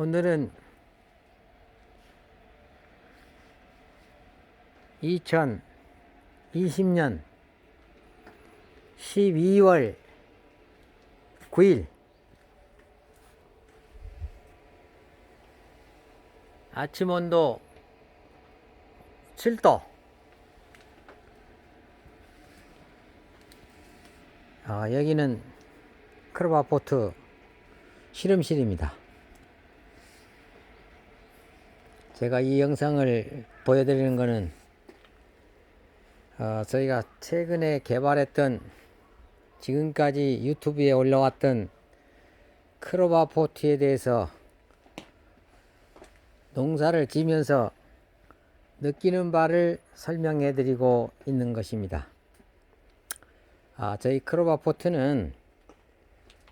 오늘은 2020년 12월 9일 아침 온도 7도 아, 여기는 크로바포트 실험실입니다. 제가 이 영상을 보여드리는 것은 어, 저희가 최근에 개발했던 지금까지 유튜브에 올라왔던 크로바 포트에 대해서 농사를 지면서 느끼는 바를 설명해 드리고 있는 것입니다. 아, 저희 크로바 포트는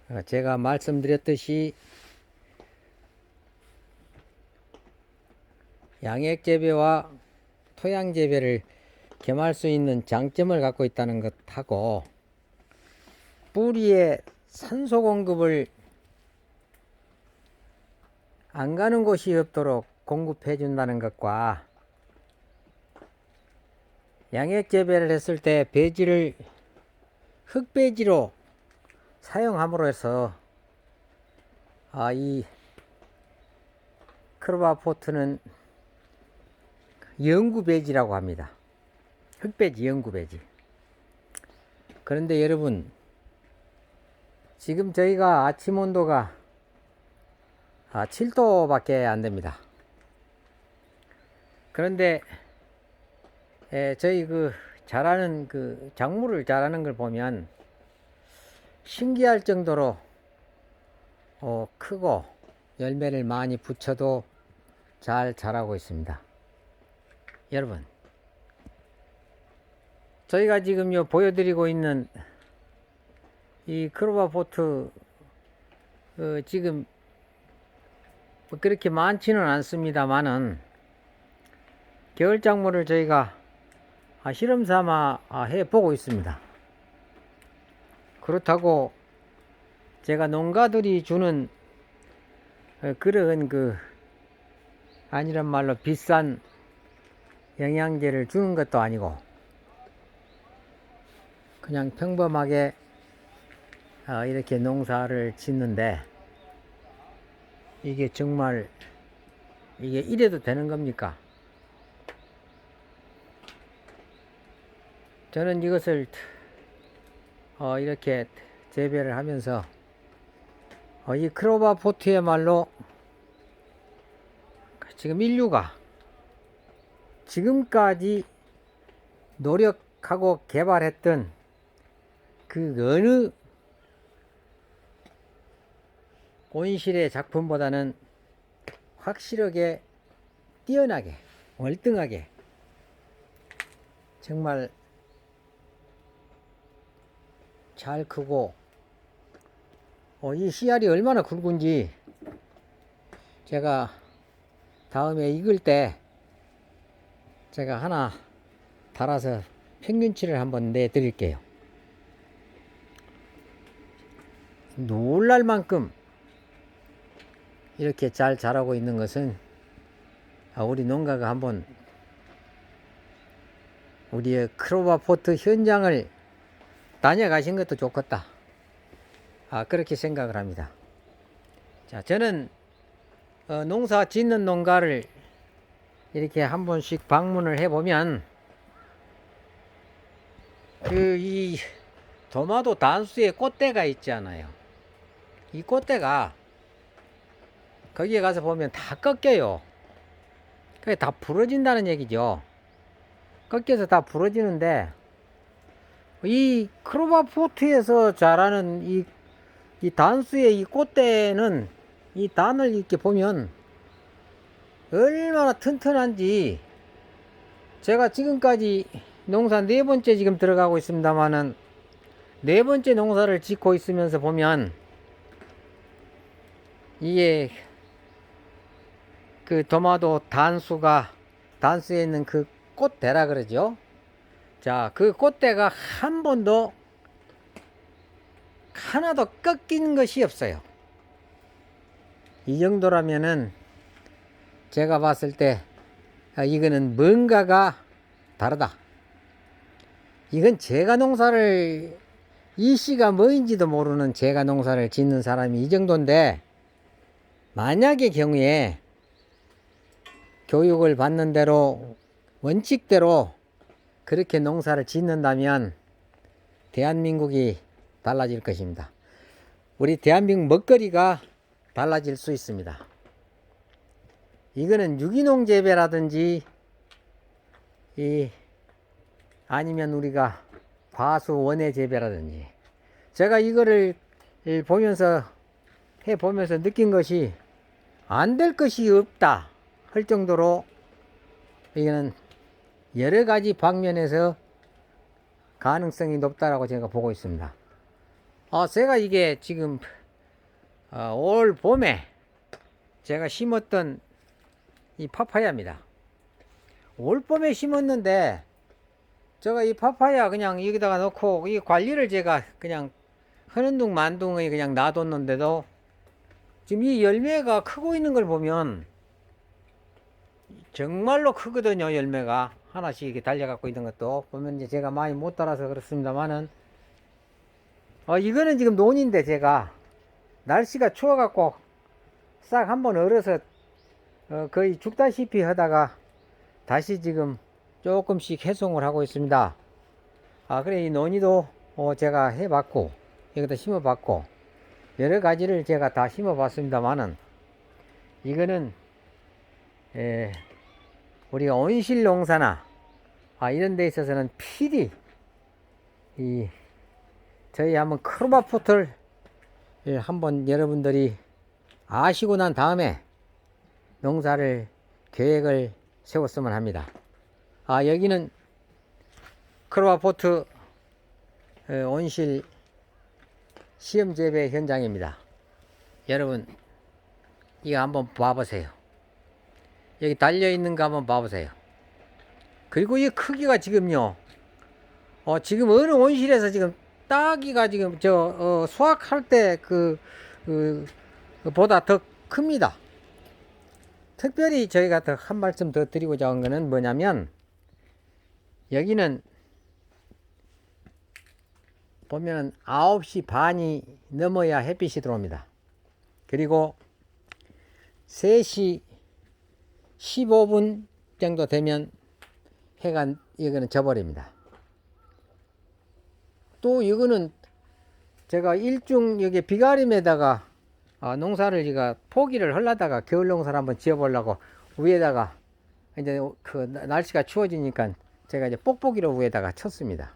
어, 제가 말씀드렸듯이 양액 재배와 토양 재배를 겸할 수 있는 장점을 갖고 있다는 것하고 뿌리에 산소 공급을 안 가는 곳이 없도록 공급해 준다는 것과 양액 재배를 했을 때 배지를 흙배지로 사용함으로 해서 아, 이 크로바 포트는 영구배지라고 합니다. 흑배지, 영구배지. 그런데 여러분, 지금 저희가 아침 온도가 아, 7도밖에 안 됩니다. 그런데 에, 저희 그 자라는 그 작물을 자라는 걸 보면 신기할 정도로 어, 크고 열매를 많이 붙여도 잘 자라고 있습니다. 여러분, 저희가 지금 요 보여드리고 있는 이 크로바포트 어, 지금 뭐 그렇게 많지는 않습니다만은 겨울 작물을 저희가 아, 실험 삼아 아, 해 보고 있습니다. 그렇다고 제가 농가들이 주는 어, 그런 그 아니란 말로 비싼 영양제를 주는 것도 아니고 그냥 평범하게 어, 이렇게 농사를 짓는데 이게 정말 이게 이래도 되는 겁니까? 저는 이것을 어, 이렇게 재배를 하면서 어, 이 크로바 포트야말로 지금 인류가 지금까지 노력하고 개발했던 그 어느 온실의 작품보다는 확실하게 뛰어나게 월등하게 정말 잘 크고 어, 이 씨알이 얼마나 굵은지 제가 다음에 익을 때 제가 하나 달아서 평균치를 한번 내 드릴게요. 놀랄 만큼 이렇게 잘 자라고 있는 것은 아, 우리 농가가 한번 우리의 크로바포트 현장을 다녀가신 것도 좋겠다. 아, 그렇게 생각을 합니다. 자, 저는 어, 농사 짓는 농가를 이렇게 한 번씩 방문을 해보면 그 이 도마도 단수에 꽃대가 있잖아요. 이 꽃대가 거기에 가서 보면 다 꺾여요. 그게 다 부러진다는 얘기죠. 꺾여서 다 부러지는데 이 크로바 포트에서 자라는 이, 이 단수의 이 꽃대는 이 단을 이렇게 보면 얼마나 튼튼한지 제가 지금까지 농사 네 번째 지금 들어가고 있습니다만은 네 번째 농사를 짓고 있으면서 보면 이게 그 도마도 단수가 단수에 있는 그 꽃대라 그러죠. 자, 그 꽃대가 한 번도 하나도 꺾인 것이 없어요. 이 정도라면은 제가 봤을 때 아, 이거는 뭔가가 다르다. 이건 제가 농사를 이 씨가 뭐인지도 모르는 제가 농사를 짓는 사람이 이 정도인데 만약의 경우에 교육을 받는 대로 원칙대로 그렇게 농사를 짓는다면 대한민국이 달라질 것입니다. 우리 대한민국 먹거리가 달라질 수 있습니다. 이거는 유기농 재배라든지 이 아니면 우리가 과수 원예 재배라든지 제가 이거를 이 보면서 해 보면서 느낀 것이 안 될 것이 없다 할 정도로 이거는 여러 가지 방면에서 가능성이 높다라고 제가 보고 있습니다. 아, 제가 이게 지금 어, 올 봄에 제가 심었던 이 파파야입니다. 올 봄에 심었는데 제가 이 파파야 그냥 여기다가 넣고 이 관리를 제가 그냥 흐는 둥 만둥에 그냥 놔뒀는데도 지금 이 열매가 크고 있는 걸 보면 정말로 크거든요 열매가 하나씩 이렇게 달려갖고 있는 것도 보면 이제 제가 많이 못 따라서 그렇습니다만은 어 이거는 지금 논인데 제가 날씨가 추워갖고 싹 한번 얼어서 어 거의 죽다시피 하다가 다시 지금 조금씩 해송을 하고 있습니다. 아 그래 이 논이도 어 제가 해봤고 여기다 심어봤고 여러 가지를 제가 다 심어봤습니다만은 이거는 에 우리가 온실 농사나 아 이런 데 있어서는 필히 이 저희 한번 크로마포트를 예, 한번 여러분들이 아시고 난 다음에 농사를 계획을 세웠으면 합니다. 아 여기는 크로마포트 어, 온실 시험 재배 현장입니다. 여러분 이거 한번 봐보세요. 여기 달려 있는 거 한번 봐보세요. 그리고 이 크기가 지금요. 어 지금 어느 온실에서 지금 따기가 지금 저 어, 수확할 때그 그, 보다 더 큽니다. 특별히 저희가 더 한 말씀 더 드리고자 한 거는 뭐냐면 여기는 보면은 9시 반이 넘어야 햇빛이 들어옵니다. 그리고 3시 15분 정도 되면 해가 이거는 져버립니다. 또 이거는 제가 일중 여기 비가림에다가 아, 농사를 제가 포기를 하려다가 겨울 농사를 한번 지어보려고 위에다가 이제 그 나- 날씨가 추워지니까 제가 이제 뽁뽁이로 위에다가 쳤습니다.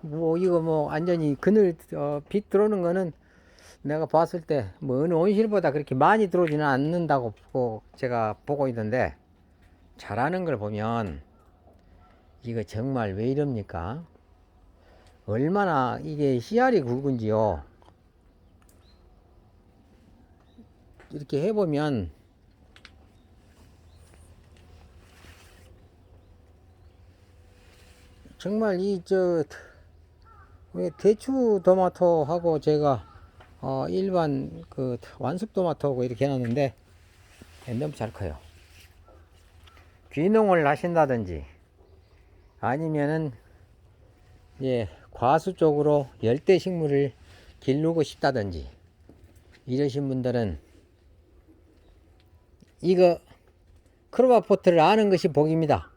뭐 이거 뭐 완전히 그늘 어, 빛 들어오는 거는 내가 봤을 때 뭐 어느 온실보다 그렇게 많이 들어오지는 않는다고 보고 제가 보고 있는데 잘하는 걸 보면 이거 정말 왜 이럽니까? 얼마나 이게 씨알이 굵은지요. 이렇게 해보면 정말 이 저 왜 대추 토마토하고 제가 어 일반 그 완숙 토마토하고 이렇게 해놨는데 너무 잘 커요. 귀농을 하신다든지 아니면은 예 과수 쪽으로 열대 식물을 기르고 싶다든지 이러신 분들은 이거 크로바포트를 아는 것이 복입니다.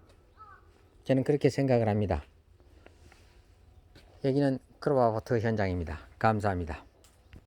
저는 그렇게 생각을 합니다. 여기는 크로바포트 현장입니다. 감사합니다.